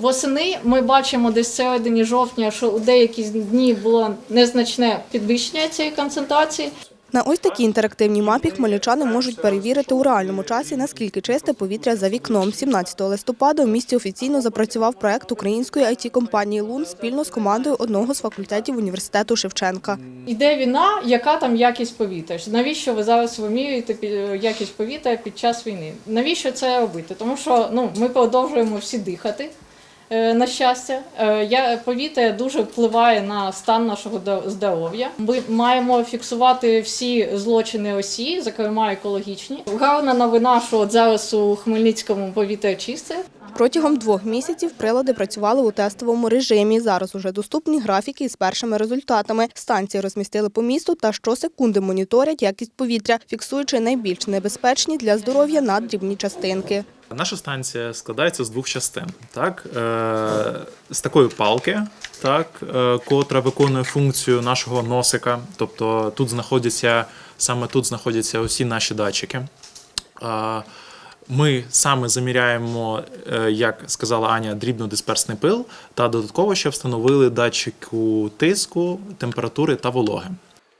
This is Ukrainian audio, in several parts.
Восени ми бачимо десь в середині жовтня, що у деякі дні було незначне підвищення цієї концентрації. На ось такій інтерактивній мапі хмельничани можуть перевірити у реальному часі, наскільки чисте повітря за вікном. 17 листопада у місті офіційно запрацював проект української IT-компанії «Лун» спільно з командою одного з факультетів університету Шевченка. Іде війна, яка там якість повітря? Навіщо ви зараз вимірюєте якість повітря під час війни? Навіщо це робити? Тому що ну, ми продовжуємо всі дихати. Е, На щастя, Е, я повітря дуже впливає на стан нашого до- здоров'я. Ми маємо фіксувати всі злочини Росії, зокрема екологічні. Гарна новина, що от зараз у Хмельницькому повітря чисте. Протягом двох місяців прилади працювали у тестовому режимі. Зараз уже доступні графіки із першими результатами. Станції розмістили по місту та щосекунди моніторять якість повітря, фіксуючи найбільш небезпечні для здоров'я наддрібні частинки. Наша станція складається з двох частин. Так? Е, з такої палки, так, е, котра виконує функцію нашого носика. Тобто тут знаходяться, саме тут знаходяться усі наші датчики. Е, ми саме заміряємо, е, як сказала Аня, дрібнодисперсний пил, та додатково ще встановили датчику тиску, температури та вологи.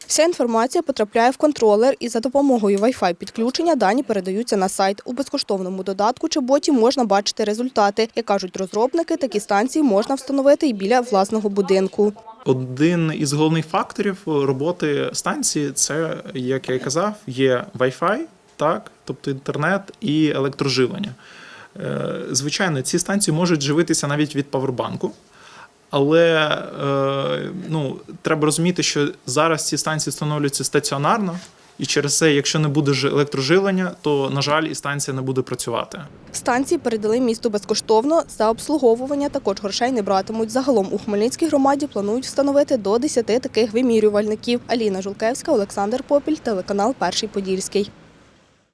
Вся інформація потрапляє в контролер і за допомогою Wi-Fi підключення дані передаються на сайт. У безкоштовному додатку чи боті можна бачити результати. Як кажуть розробники, такі станції можна встановити і біля власного будинку. Один із головних факторів роботи станції це, як я і казав, є Wi-Fi, так, тобто інтернет і електроживлення. Е, Звичайно, ці станції можуть живитися навіть від павербанку. Але е, ну, треба розуміти, що зараз ці станції встановлюються стаціонарно, і через це, якщо не буде ж електроживлення, то, на жаль, і станція не буде працювати. Станції передали місту безкоштовно. За обслуговування також грошей не братимуть. Загалом у Хмельницькій громаді планують встановити до 10 таких вимірювальників. Аліна Жулкевська, Олександр Попіль, телеканал Перший Подільський.